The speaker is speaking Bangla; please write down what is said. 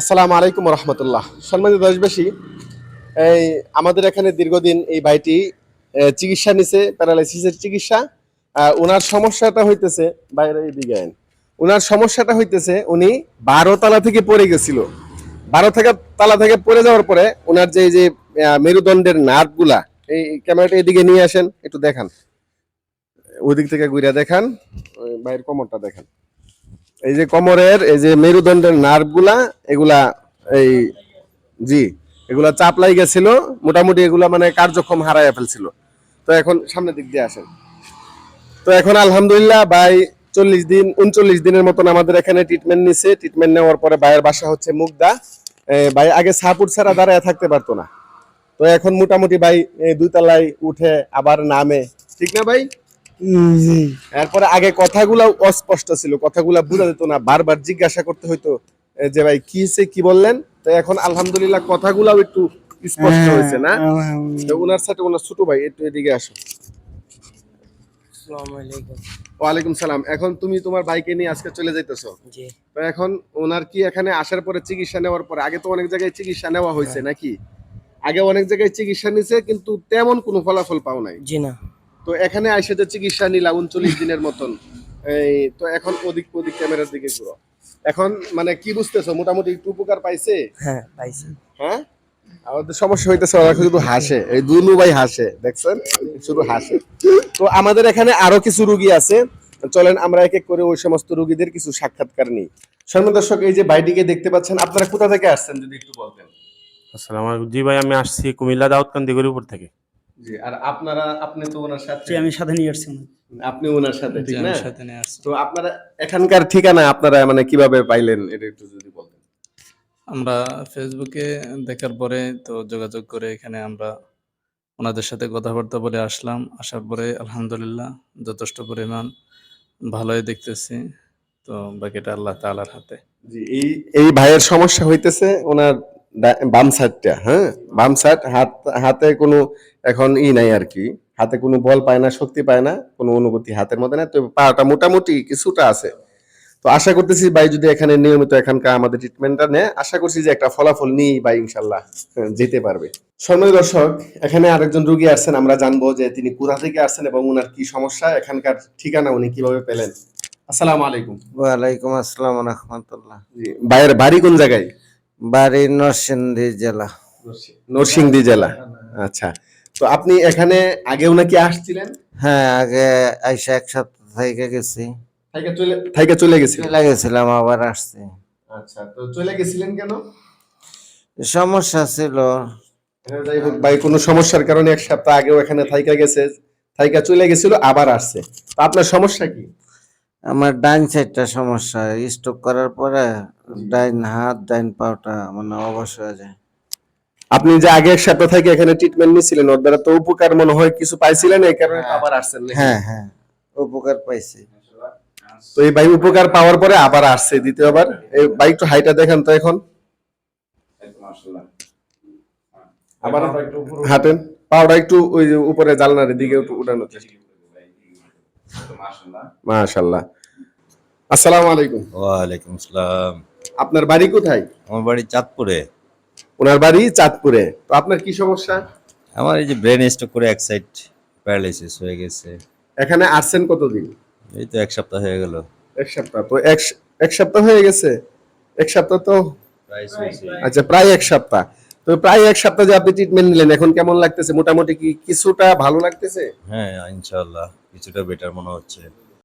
আসসালামু আলাইকুম রহমতুল্লাহ সম্মানিত দেশবাসী, এই আমাদের এখানে দীর্ঘদিন এই ভাইটি চিকিৎসা নিছে, প্যারালাইসিসের চিকিৎসা। ওনার সমস্যাটা হইতেছে, বাইরে এদিকে আইন। ওনার সমস্যাটা হইতেছে, উনি বারো তালা থেকে পড়ে গেছিল। বারো থেকে, তালা থেকে পড়ে যাওয়ার পরে ওনার যে যে মেরুদণ্ডের নার্ভগুলা এই ক্যামেরাটা এদিকে নিয়ে আসেন, একটু দেখান। ওইদিক থেকে ঘুরে দেখান, ওই বাইরের কোমরটা দেখান। এই যে কোমরের, এই যে মেরুদণ্ডের নার্ভগুলা এগুলা এই জি, এগুলা চাপ গেছিল, মোটামুটি এগুলা মানে কার্যক্ষম হারাইয়া ফেলছিল। তো এখন সামনের দিক দিয়ে আসেন। তো এখন আলহামদুলিল্লাহ ভাই চল্লিশ দিন, উনচল্লিশ দিনের মতন আমাদের এখানে ট্রিটমেন্ট নিছে। ট্রিটমেন্ট নেওয়ার পরে ভাইয়ের বাসা হচ্ছে মুগদা। ভাই আগে সাপুর ছাড়া দাঁড়ায় থাকতে পারতো না। তো এখন মোটামুটি ভাই দুই তলায় উঠে আবার নামে। ঠিক না ভাই? এরপরে আগে কথাগুলা অস্পষ্ট ছিল কথাগুলা বোঝা যেত না বারবার জিজ্ঞাসা করতে হইতো যে ভাই কি হয়েছে কি বললেন? তো এখন আলহামদুলিল্লাহ কথাগুলাও একটু স্পষ্ট হয়েছে না? তো ওনার সাথে ওনার ছোট ভাই একটু এদিকে আসো। ওয়ালাইকুম সালাম। এখন তুমি তোমার বাইকে নিয়ে আজকে চলে যাইতেছো? তো এখন ওনার কি এখানে আসার পরে চিকিৎসা নেওয়ার পরে আগে তো অনেক জায়গায় চিকিৎসা নেওয়া হয়েছে নাকি? আগে অনেক জায়গায় চিকিৎসা নিছে কিন্তু তেমন কোনো ফলাফল পাও নাই। জি না। তো এখানে আইসে যে চিকিৎসা নিলা উনচল্লিশ দিনের মতন। এই তো এখন ওদিক ওদিক ক্যামেরার দিকে ঘুরো। এখন মানে কি বুঝতেছো? মোটামুটি একটু উপকার পাইছে? হ্যাঁ পাইছি। হ্যাঁ? আমাদের সমস্যা হইতেছে ওরা শুধু হাসে। এই দুনু ভাই হাসে দেখছেন? শুধু হাসে। তো আমাদের এখানে আরও কিছু রুগী আছে। চলেন আমরা এক এক করে ওই সমস্ত রুগীদের কিছু সাক্ষাৎকার নিই। শর্মা দর্শক এই যে বাইটিকে দেখতে পাচ্ছেন আপনারা কোথা থেকে আসছেন যদি একটু বলতেন? আসসালামু আলাইকুম। জি ভাই আমি আসছি কুমিল্লা দাউদকান্দি গরিপুর থেকে। জি আর আপনারা আপনি তো ওনার সাথে আমি সাথে নিয়ে আসছি আপনি ওনার সাথে ঠিক না? সাথে নিয়ে আসছি। তো আপনারা এখানকার ঠিকানা আপনারা মানে কীভাবে পাইলেন এটা একটু যদি বলতেন। আমরা ফেসবুকে দেখার পরে তো যোগাযোগ করে এখানে আমরা ওনাদের সাথে কথাবার্তা বলে আসলাম। আসার পরে আলহামদুলিল্লাহ যথেষ্ট পরিমাণ ভালোই দেখতেছি। তো বাকিটা আল্লাহ তাআলার হাতে। জি এই এই ভাইয়ের সমস্যা হইতেছে ওনার বাম সাইডটা হ্যাঁ? বাম সাইড হাত হাতে কোনো এখন ই নাই আর কি। হাতে কোনো বল পায় না শক্তি পায় না কোনো অনুভূতি হাতের মধ্যে না তো পাটা মোটামুটি কিছুটা আছে। তো আশা করতেছি ভাই যদি এখানে নিয়মিত এখানকার আমাদের ট্রিটমেন্টটা নেয় আশা করছি যে একটা ফলাফল নিয়ে ভাই ইনশাল্লাহ হ্যাঁ, যেতে পারবে। সম্মানিত দর্শক এখানে আরেকজন রুগী আসছেন আমরা জানব যে তিনি কোথা থেকে আসছেন এবং ওনার কি সমস্যা এখানকার ঠিকানা উনি কীভাবে পেলেন। আসসালামু আলাইকুম। ওয়ালাইকুম আসসালাম রহমতুল্লাহ। জি ভাইয়ের বাড়ি কোন জায়গায়? বাড়ি নরসিংদী জেলা। নরসিংদী জেলা। আচ্ছা। তো আপনি এখানে আগেও নাকি আসছিলেন? হ্যাঁ আগে আইসা এক সপ্তাহ থেকে গেছি। থাইকা চলে থাইকা চলে গেছিলাম আবার আসছি। আচ্ছা তো চলে গেছিলেন কেন? সমস্যা ছিল। যাই হোক ভাই কোনো সমস্যার কারণে এক সপ্তাহ আগেও এখানে থাইকা গেছে থাইকা চলে গেছিল আবার আসছে। তো আপনার সমস্যা কি? আমার ডাইন সাইডটা সমস্যা স্ট্রোক করার পরে ডাইন হাত ডাইন পাওটা মানে অবশ হয়ে যায়। আপনি যে আগে এক সপ্তাহ থেকে এখানে ট্রিটমেন্ট নিয়েছিলেন ওর দ্বারা তো উপকার মনে হয় কিছু পাইছিলেন এই কারণে আবার আসছেন হ্যাঁ হ্যাঁ উপকার পাইছি। তো এই ভাই উপকার পাওয়ার পরে আবার আসছে দ্বিতীয়বার। এই ভাই একটু হাইটা দেখেন তো এখন। আবার হাঁটেন। পাওয়াটা একটু ওই উপরে জানলার দিকে একটু উঠানো চেষ্টা। মাশাল্লাহ আসসালামু আলাইকুম। ওয়ালাইকুম আসসালাম। আপনার বাড়ি কোথায়? আমার বাড়ি চাঁদপুরে। ওনার বাড়ি চাঁদপুরে। তো আপনার কি সমস্যা? আমার এই যে ব্রেন স্ট্রোক করে এক সাইড প্যারালাইসিস হয়ে গেছে। এখানে আসছেন কতদিন? এই তো এক সপ্তাহ হয়ে গেল। এক সপ্তাহ। তো এক এক সপ্তাহ হয়ে গেছে? এক সপ্তাহ তো আচ্ছা প্রায় এক সপ্তাহ। তো প্রায় এক সপ্তাহ যে আপনি ট্রিটমেন্ট নিলেন, এখন কেমন লাগতেছে? মোটামুটি কি কিছুটা ভালো লাগতেছে? হ্যাঁ ইনশাআল্লাহ, কিছুটা বেটার মনে হচ্ছে।